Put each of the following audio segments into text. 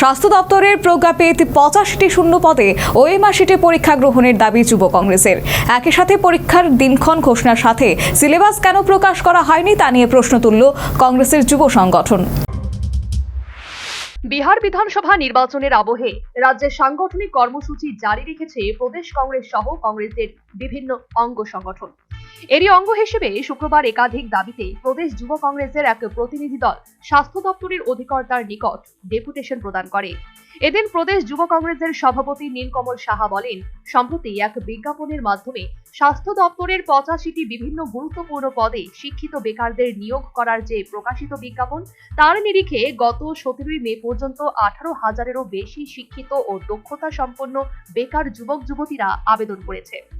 স্বাস্থ্য দপ্তরের প্রজ্ঞাপেত পঁচাশিটি শূন্য পদে ওএমআর শিটে পরীক্ষা গ্রহণের দাবি যুব কংগ্রেসের। একই সাথে পরীক্ষার দিনক্ষণ ঘোষণার সাথে সিলেবাস কেন প্রকাশ করা হয়নি তা নিয়ে প্রশ্ন তুলল কংগ্রেসের যুব সংগঠন। বিহার বিধানসভা নির্বাচনের আবহে রাজ্যের সাংগঠনিক কর্মসূচি জারি রেখেছে প্রদেশ কংগ্রেস সহ কংগ্রেসের বিভিন্ন অঙ্গ সংগঠন। এরই অঙ্গ হিসেবে শুক্রবার একাধিক দাবিতে প্রদেশ যুব কংগ্রেসের এক প্রতিনিধি দল স্বাস্থ্য দপ্তরের অধিকর্তার নিকট ডেপুটেশন প্রদান করে। এদিন প্রদেশ যুব কংগ্রেসের সভাপতি নীলকমল সাহা বলেন, সম্প্রতি এক বিজ্ঞাপনের মাধ্যমে স্বাস্থ্য দপ্তরের পঁচাশিটি বিভিন্ন গুরুত্বপূর্ণ পদে শিক্ষিত বেকারদের নিয়োগ করার যে প্রকাশিত বিজ্ঞাপন, তার নিরিখে গত সতেরোই মে পর্যন্ত আঠারো হাজারেরও বেশি শিক্ষিত ও দক্ষতা সম্পন্ন বেকার যুবক যুবতীরা আবেদন করেছে।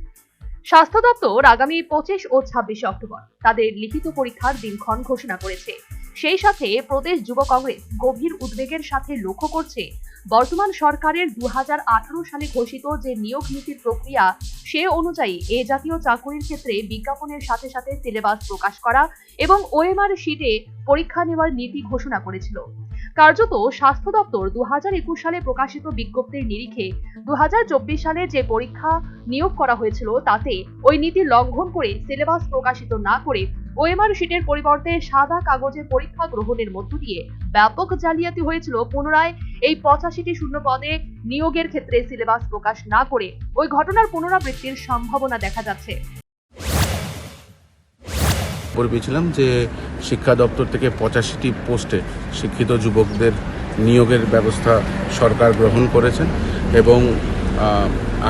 স্বাস্থ্য দপ্তর আগামী পঁচিশ ও ছাব্বিশে অক্টোবর তাদের লিখিত পরীক্ষার দিনক্ষণ ঘোষণা করেছে। সেই সাথে প্রদেশ যুব কংগ্রেস গভীর উদ্বেগের সাথে লক্ষ্য করছে, বর্তমান সরকারের দু হাজার আঠারো সালে ঘোষিত যে নিয়োগ নীতির প্রক্রিয়া, সে অনুযায়ী এ জাতীয় চাকুরির ক্ষেত্রে বিজ্ঞাপনের সাথে সাথে সিলেবাস প্রকাশ করা এবং ওএমআর শিটে পরীক্ষা নেওয়ার নীতি ঘোষণা করেছিল। কার্যত স্বাস্থ্য দপ্তর দুহাজার একুশ সালে প্রকাশিত বিজ্ঞপ্তির নিরিখে দুহাজার চব্বিশ সালে যে পরীক্ষা নিয়োগ করা হয়েছিল তাতে ওই নীতি লঙ্ঘন করে সিলেবাস প্রকাশিত না করে ওএমআর শিটের পরিবর্তে সাদা কাগজে পরীক্ষা গ্রহণের মধ্য দিয়ে ব্যাপক জালিয়াতি হয়েছিল। পুনরায় এই পঁচাশিটি শূন্য পদে নিয়োগের ক্ষেত্রে সিলেবাস প্রকাশ না করে ওই ঘটনার পুনরাবৃত্তির সম্ভাবনা দেখা যাচ্ছে। খবর পেয়েছিলাম যে শিক্ষা দপ্তর থেকে পঁচাশিটি পোস্টে শিক্ষিত যুবকদের নিয়োগের ব্যবস্থা সরকার গ্রহণ করেছেন এবং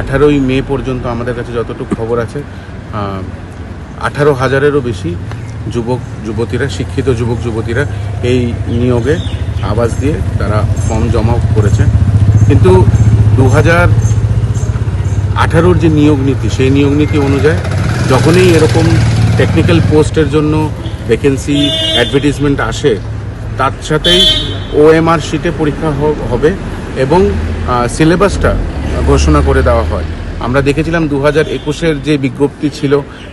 আঠারোই মে পর্যন্ত আমাদের কাছে যতটুকু খবর আছে আঠারো হাজারেরও বেশি যুবক, যুবতীরা, শিক্ষিত যুবক, যুবতীরা এই নিয়োগে আবাস দিয়ে তারা ফর্ম জমা করেছে। কিন্তু দু হাজার আঠারোর যে নিয়োগ নীতি, সেই নিয়োগ নীতি অনুযায়ী যখনই এরকম টেকনিক্যাল পোস্টের জন্য ভ্যাকেন্সি অ্যাডভার্টিজমেন্ট আসে, তার সাথেই ওএমআর শিটে পরীক্ষা হবে এবং সিলেবাসটা ঘোষণা করে দেওয়া হয়। আমরা দেখেছিলাম দু হাজার একুশের যে বিজ্ঞপ্তি ছিল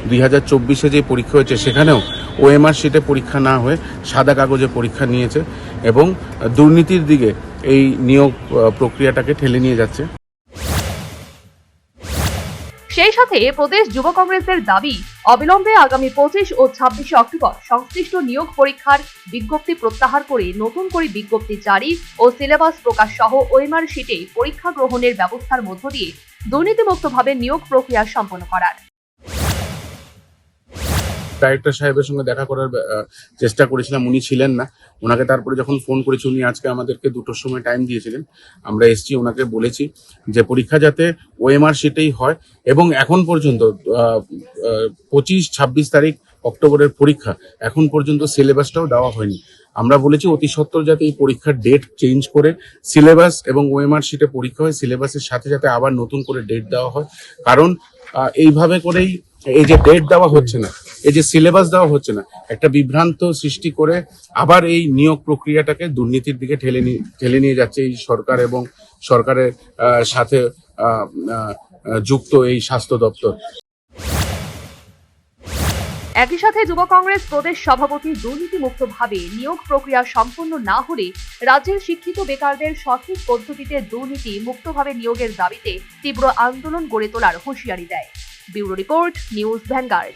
দুই হাজার চব্বিশে যে পরীক্ষা হয়েছে, সেখানেও ওএমআর শিটে পরীক্ষা না হয়ে সাদা কাগজে পরীক্ষা নিয়েছে এবং দুর্নীতির দিকে এই নিয়োগ প্রক্রিয়াটাকে ঠেলে নিয়ে যাচ্ছে। সেই সাথে প্রদেশ যুব কংগ্রেসের দাবি অবিলম্বে আগামী পঁচিশ ও ছাব্বিশে অক্টোবর সংশ্লিষ্ট নিয়োগ পরীক্ষার বিজ্ঞপ্তি প্রত্যাহার করে নতুন করে বিজ্ঞপ্তি জারি ও সিলেবাস প্রকাশ সহ ওএমআর শিটে পরীক্ষা গ্রহণের ব্যবস্থার মধ্য দিয়ে দুর্নীতিমুক্তভাবে নিয়োগ প্রক্রিয়া সম্পন্ন করার। ডাইরেক্টর সাহেবের সঙ্গে দেখা করার চেষ্টা করেছিলাম, উনি ছিলেন না। ওনাকে তারপরে যখন ফোন করেছি, উনি আজকে আমাদেরকে দুটোর সময় টাইম দিয়েছিলেন। আমরা এসছি, ওনাকে বলেছি যে পরীক্ষা যাতে ওএমআর শিটেই হয় এবং এখন পর্যন্ত পঁচিশ, ছাব্বিশ তারিখ অক্টোবরের পরীক্ষা, এখন পর্যন্ত সিলেবাসটাও দেওয়া হয়নি। আমরা বলেছি অতি সত্বর যাতে এই পরীক্ষার ডেট চেঞ্জ করে সিলেবাস এবং ওএমআর শিটে পরীক্ষা হয় সিলেবাসের সাথে যাতে আবার নতুন করে ডেট দেওয়া হয়। কারণ এইভাবে করেই এই যে ডেট দেওয়া হচ্ছে না এই যে সিলেবাস দেওয়া হচ্ছে না, একটা বিভ্রান্ত সৃষ্টি করে আবার এই নিয়োগ প্রক্রিয়াটাকে দুর্নীতির দিকে ঠেলে নিয়ে ঠেলে নিয়ে যাচ্ছে এই সরকার এবং সরকারের সাথে যুক্ত এই স্বাস্থ্য দপ্তর। একই সাথে যুব কংগ্রেস প্রদেশ সভাপতি দুর্নীতিমুক্তভাবে নিয়োগ প্রক্রিয়া সম্পন্ন না হলে রাজ্যের শিক্ষিত বেকারদের সঠিক পদ্ধতিতে দুর্নীতি মুক্তভাবে নিয়োগের দাবিতে তীব্র আন্দোলন গড়ে তোলার হুঁশিয়ারি দেয়। Bureau report, news vanguard.